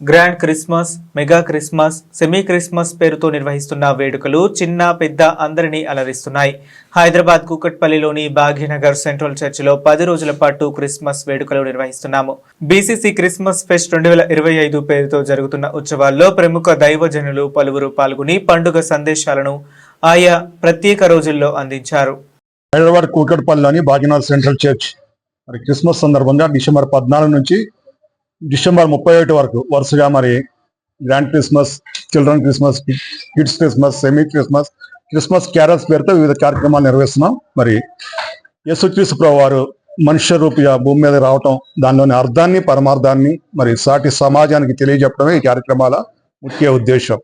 Grand Christmas mega Christmas semi Christmas పేరుతో నిర్వహిస్తున్న వేడుకలు చిన్న పెద్ద అందరినీ అలరిస్తున్నాయి. హైదరాబాద్ కూకట్పల్లిలోని భాగ్యనగర్ సెంట్రల్ చర్చిలో పది రోజుల పాటు క్రిస్మస్ వేడుకలు నిర్వహిస్తున్నాము. బీసీసీ క్రిస్మస్ ఫెస్ట్ రెండు వేల ఇరవై ఐదు పేరుతో జరుగుతున్న ఉత్సవాల్లో ప్రముఖ దైవజనులు పలువురు పాల్గొని పండుగ సందేశాలను ఆయా ప్రత్యేక రోజుల్లో అందించారు. హైదరాబాద్ కూకట్పల్లిలోని భాగ్యనాథ్ సెంట్రల్ చర్చ్. మరి క్రిస్మస్ సందర్భంగా డిసెంబర్ పద్నాలుగు నుంచి డిసెంబర్ ముప్పై ఒకటి వరకు వరుసగా మరి grand Christmas children Christmas kids Christmas semi Christmas Christmas carols పేరుతో వివిధ కార్యక్రమాలు నిర్వహిస్తున్నాం. మరి యేసుక్రీస్తు ప్రభు వారు మనుష్య రూపిగా భూమి మీద రావటం దానిలోని అర్థాన్ని పరమార్థాన్ని మరి సాటి సమాజానికి తెలియజెప్పడమే ఈ కార్యక్రమాల ముఖ్య ఉద్దేశం.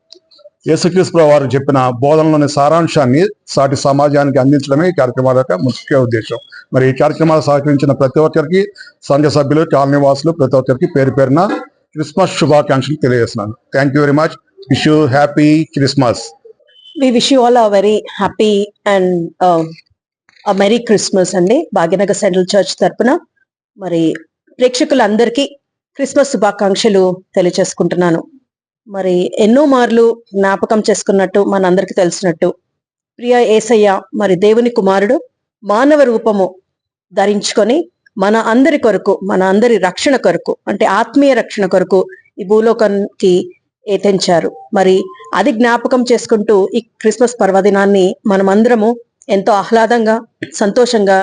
యేసుక్రీస్తు వారు చెప్పిన బోధనలోని సారాంశాన్ని సాటి సమాజానికి అందించడమే ఈ కార్యక్రమాల యొక్క ముఖ్య ఉద్దేశం. మరి ఈ కార్యక్రమాలు సహకరించిన ప్రతి ఒక్కరికి సంఘ సభ్యులు కాలనీ వాసులు ప్రతి ఒక్కరికి పేరు పేరున క్రిస్మస్ శుభాకాంక్షలు తెలియజేస్తున్నాను. Thank you very much wish you happy Christmas we wish you all a very happy and a merry Christmas అండి. భాగ్యనగర్ సెంట్రల్ చర్చ్ తరపున మరి ప్రేక్షకులందరికీ క్రిస్మస్ శుభాకాంక్షలు తెలియచేసుకుంటున్నాను మరి ఎన్నో మార్లు జ్ఞాపకం చేసుకున్నట్టు మనందరికీ తెలిసినట్టు ప్రియ ఏసయ్య మరి దేవుని కుమారుడు మానవ రూపము ధరించుకొని మన అందరి కొరకు మన అందరి రక్షణ కొరకు అంటే ఆత్మీయ రక్షణ కొరకు ఈ భూలోకానికి ఏతించారు. మరి అది జ్ఞాపకం చేసుకుంటూ ఈ క్రిస్మస్ పర్వదినాన్ని మనమందరము ఎంతో ఆహ్లాదంగా సంతోషంగా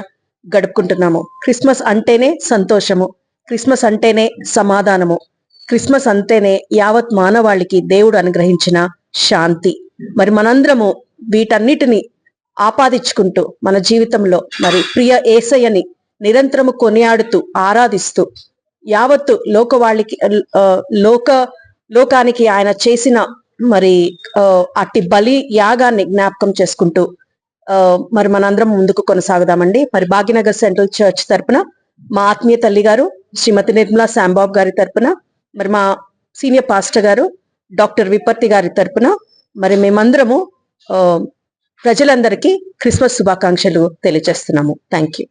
గడుపుకుంటున్నాము. క్రిస్మస్ అంటేనే సంతోషము. క్రిస్మస్ అంటేనే సమాధానము. క్రిస్మస్ అంతేనే యావత్ మానవాళికి దేవుడు అనుగ్రహించిన శాంతి. మరి మనందరము వీటన్నిటిని ఆపాదించుకుంటూ మన జీవితంలో మరి ప్రియ ఏసయ్యని నిరంతరము కొనియాడుతూ ఆరాధిస్తూ యావత్తు లోకవాళ్ళకి లోక లోకానికి ఆయన చేసిన మరి అట్టి బలి యాగాన్ని జ్ఞాపకం చేసుకుంటూ మరి మనందరం ముందుకు కొనసాగుదామండి. మరి భాగ్యనగర్ సెంట్రల్ చర్చ్ తరపున మా ఆత్మీయ తల్లి గారు శ్రీమతి నిర్మలా శాంబాబు గారి తరపున మరి మా సీనియర్ పాస్టర్ గారు డాక్టర్ విపత్తి గారి తరపున మరి మేమందరము ప్రజలందరికీ క్రిస్మస్ శుభాకాంక్షలు తెలియజేస్తున్నాము. Thank you